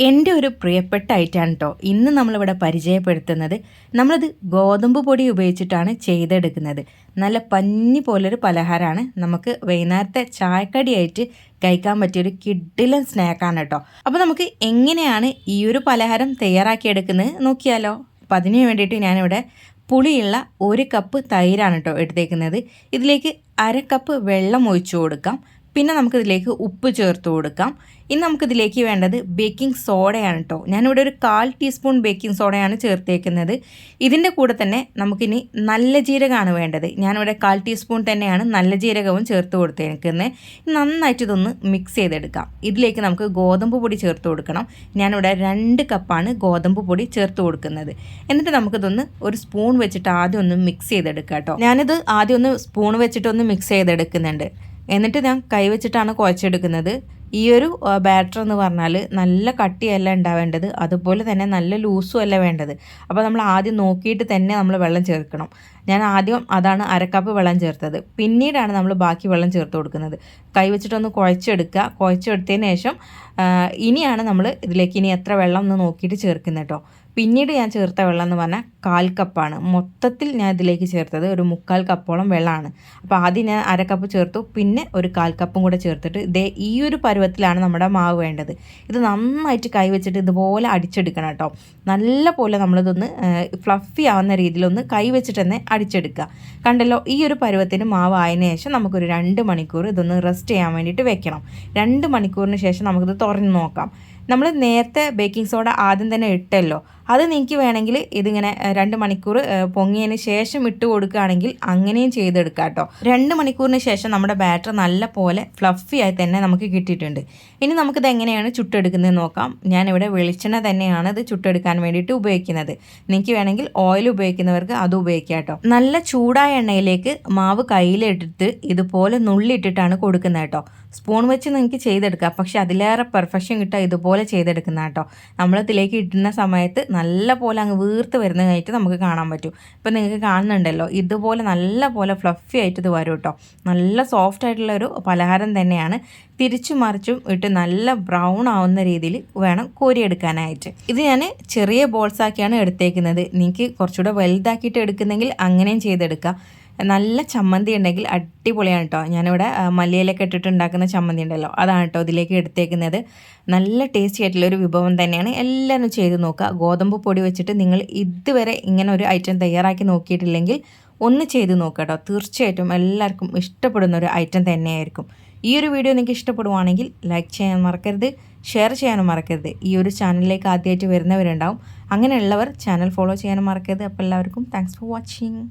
എന്റെ ഒരു പ്രിയപ്പെട്ട ഐറ്റാണ് കേട്ടോ ഇന്ന് നമ്മളിവിടെ പരിചയപ്പെടുത്തുന്നത് നമ്മളത് ഗോതമ്പ് പൊടി ഉപയോഗിച്ചിട്ടാണ് ചെയ്തെടുക്കുന്നത്. നല്ല പഞ്ഞി പോലൊരു പലഹാരമാണ്. നമുക്ക് വൈകുന്നേരത്തെ ചായക്കടിയായിട്ട് കഴിക്കാൻ പറ്റിയൊരു കിഡിലൻ സ്നാക്കാണ് കേട്ടോ അപ്പോൾ നമുക്ക് എങ്ങനെയാണ് ഈ ഒരു പലഹാരം തയ്യാറാക്കിയെടുക്കുന്നത് നോക്കിയാലോ. അപ്പോൾ അതിന് വേണ്ടിയിട്ട് ഞാനിവിടെ പുളിയുള്ള ഒരു കപ്പ് തൈരാണ് കേട്ടോ എടുത്തേക്കുന്നത്. ഇതിലേക്ക് അര കപ്പ് വെള്ളം ഒഴിച്ചു കൊടുക്കാം. പിന്നെ നമുക്കിതിലേക്ക് ഉപ്പ് ചേർത്ത് കൊടുക്കാം. ഇനി നമുക്കിതിലേക്ക് വേണ്ടത് ബേക്കിംഗ് സോഡയാണ് കേട്ടോ ഞാനിവിടെ ഒരു കാൽ ടീസ്പൂൺ ബേക്കിംഗ് സോഡയാണ് ചേർത്തേക്കുന്നത്. ഇതിന്റെ കൂടെ തന്നെ നമുക്കിനി നല്ല ജീരകമാണ് വേണ്ടത്. ഞാനിവിടെ കാൽ ടീസ്പൂൺ തന്നെയാണ് നല്ല ജീരകവും ചേർത്ത് കൊടുത്തേക്കുന്നത്. നന്നായിട്ട് ഇതൊന്ന് മിക്സ് ചെയ്തെടുക്കാം. ഇതിലേക്ക് നമുക്ക് ഗോതമ്പ് പൊടി ചേർത്ത് കൊടുക്കണം. ഞാനിവിടെ രണ്ട് കപ്പാണ് ഗോതമ്പ് പൊടി ചേർത്ത് കൊടുക്കുന്നത്. എന്നിട്ട് നമുക്കിതൊന്ന് ഒരു സ്പൂൺ വെച്ചിട്ട് ആദ്യം ഒന്ന് മിക്സ് ചെയ്തെടുക്കാം കേട്ടോ ഞാനിത് ആദ്യം ഒന്ന് സ്പൂൺ വെച്ചിട്ടൊന്ന് മിക്സ് ചെയ്തെടുക്കുന്നുണ്ട്. എന്നിട്ട് ഞാൻ കൈവച്ചിട്ടാണ് കുഴച്ചെടുക്കുന്നത്. ഈ ഒരു ബാറ്റർ എന്ന് പറഞ്ഞാൽ നല്ല കട്ടിയല്ല ഉണ്ടാവേണ്ടത്. അതുപോലെ തന്നെ നല്ല ലൂസും അല്ല വേണ്ടത്. അപ്പോൾ നമ്മൾ ആദ്യം നോക്കിയിട്ട് തന്നെ നമ്മൾ വെള്ളം ചേർക്കണം. ഞാൻ ആദ്യം അതാണ് അരക്കപ്പ് വെള്ളം ചേർത്തത്. പിന്നീടാണ് നമ്മൾ ബാക്കി വെള്ളം ചേർത്ത് കൊടുക്കുന്നത്. കൈ വെച്ചിട്ടൊന്ന് കുഴച്ചെടുക്കുക. കുഴച്ചെടുത്തതിന് ശേഷം ഇനിയാണ് നമ്മൾ ഇതിലേക്ക് ഇനി എത്ര വെള്ളം എന്ന് നോക്കിയിട്ട് ചേർക്കുന്നത് കേട്ടോ. പിന്നീട് ഞാൻ ചേർത്ത വെള്ളം എന്ന് പറഞ്ഞാൽ കാൽ കപ്പാണ്. മൊത്തത്തിൽ ഞാൻ ഇതിലേക്ക് ചേർത്തത് ഒരു മുക്കാൽ കപ്പോളം വെള്ളമാണ്. അപ്പോൾ ആദ്യം ഞാൻ അര കപ്പ് ചേർത്തു. പിന്നെ ഒരു കാൽ കപ്പും കൂടെ ചേർത്തിട്ട് ഇതേ ഈ ഒരു പരുവത്തിലാണ് നമ്മുടെ മാവ് വേണ്ടത്. ഇത് നന്നായിട്ട് കൈവച്ചിട്ട് ഇതുപോലെ അടിച്ചെടുക്കണം കേട്ടോ. നല്ല പോലെ നമ്മളിതൊന്ന് ഫ്ലഫി ആവുന്ന രീതിയിലൊന്ന് കൈവച്ചിട്ട് തന്നെ അടിച്ചെടുക്കുക. കണ്ടല്ലോ ഈ ഒരു പരുവത്തിന് മാവ് ആയതിനു ശേഷം നമുക്കൊരു രണ്ട് മണിക്കൂർ ഇതൊന്ന് റെസ്റ്റ് ചെയ്യാൻ വേണ്ടിയിട്ട് വെക്കണം. രണ്ട് മണിക്കൂറിന് ശേഷം നമുക്കിത് തുറന്ന് നോക്കാം. നമ്മൾ നേരത്തെ ബേക്കിംഗ് സോഡ ആദ്യം തന്നെ ഇട്ടല്ലോ. അത് നിങ്ങൾക്ക് വേണമെങ്കിൽ ഇതിങ്ങനെ രണ്ട് മണിക്കൂർ പൊങ്ങിയതിന് ശേഷം ഇട്ട് കൊടുക്കുകയാണെങ്കിൽ അങ്ങനെയും ചെയ്തെടുക്കാം കേട്ടോ. രണ്ട് മണിക്കൂറിന് ശേഷം നമ്മുടെ ബാറ്റർ നല്ല പോലെ ഫ്ലഫി ആയി തന്നെ നമുക്ക് കിട്ടിയിട്ടുണ്ട്. ഇനി നമുക്കിത് എങ്ങനെയാണ് ചുട്ടെടുക്കുന്നത് നോക്കാം. ഞാനിവിടെ വെളിച്ചെണ്ണ തന്നെയാണ് ഇത് ചുട്ടെടുക്കാൻ വേണ്ടിയിട്ട് ഉപയോഗിക്കുന്നത്. നിങ്ങൾക്ക് വേണമെങ്കിൽ ഓയിൽ ഉപയോഗിക്കുന്നവർക്ക് അത് ഉപയോഗിക്കാം കേട്ടോ. നല്ല ചൂടായ എണ്ണയിലേക്ക് മാവ് കയ്യിലെടുത്ത് ഇതുപോലെ നുള്ളിട്ടിട്ടാണ് കൊടുക്കുന്നത് കേട്ടോ. സ്പൂൺ വെച്ച് നിങ്ങൾക്ക് ചെയ്തെടുക്കാം. പക്ഷെ അതിലേറെ പെർഫെക്ഷൻ കിട്ടുക ഇതുപോലെ ചെയ്തെടുക്കുന്ന കേട്ടോ. നമ്മളിതിലേക്ക് ഇടുന്ന സമയത്ത് നല്ല പോലെ അങ്ങ് വീർത്ത് വരുന്നതായിട്ട് നമുക്ക് കാണാൻ പറ്റും. ഇപ്പം നിങ്ങൾക്ക് കാണുന്നുണ്ടല്ലോ ഇതുപോലെ നല്ല പോലെ ഫ്ലഫി ആയിട്ട് ഇത് വരും കേട്ടോ നല്ല സോഫ്റ്റ് ആയിട്ടുള്ള ഒരു പലഹാരം തന്നെയാണ്. തിരിച്ചും മറിച്ചും ഇട്ട് നല്ല ബ്രൗൺ ആവുന്ന രീതിയിൽ വേണം കോരിയെടുക്കാനായിട്ട്. ഇത് ഞാൻ ചെറിയ ബോൾസാക്കിയാണ് എടുത്തേക്കുന്നത്. നിങ്ങൾക്ക് കുറച്ചുകൂടെ വലുതാക്കിയിട്ട് എടുക്കുന്നെങ്കിൽ അങ്ങനെയും ചെയ്തെടുക്കാം. നല്ല ചമ്മന്തി ഉണ്ടെങ്കിൽ അടിപൊളിയാണ് കേട്ടോ ഞാനിവിടെ മല്ലിയിലൊക്കെ ഇട്ടിട്ട് ഉണ്ടാക്കുന്ന ചമ്മന്തി ഉണ്ടല്ലോ അതാണ് കേട്ടോ ഇതിലേക്ക് എടുത്തേക്കുന്നത്. നല്ല ടേസ്റ്റി ആയിട്ടുള്ള ഒരു വിഭവം തന്നെയാണ്. എല്ലാവരും ചെയ്ത് നോക്കുക. ഗോതമ്പ് പൊടി വെച്ചിട്ട് നിങ്ങൾ ഇതുവരെ ഇങ്ങനെ ഒരു ഐറ്റം തയ്യാറാക്കി നോക്കിയിട്ടില്ലെങ്കിൽ ഒന്ന് ചെയ്ത് നോക്കുക കേട്ടോ തീർച്ചയായിട്ടും എല്ലാവർക്കും ഇഷ്ടപ്പെടുന്ന ഒരു ഐറ്റം തന്നെയായിരിക്കും. ഈ ഒരു വീഡിയോ നിങ്ങൾക്ക് ഇഷ്ടപ്പെടുവാണെങ്കിൽ ലൈക്ക് ചെയ്യാൻ മറക്കരുത് ഷെയർ ചെയ്യാനും മറക്കരുത്. ഈ ഒരു ചാനലിലേക്ക് ആദ്യമായിട്ട് വരുന്നവരുണ്ടാവും. അങ്ങനെയുള്ളവർ ചാനൽ ഫോളോ ചെയ്യാനും മറക്കരുത്. അപ്പോൾ എല്ലാവർക്കും താങ്ക്സ് ഫോർ വാച്ചിങ്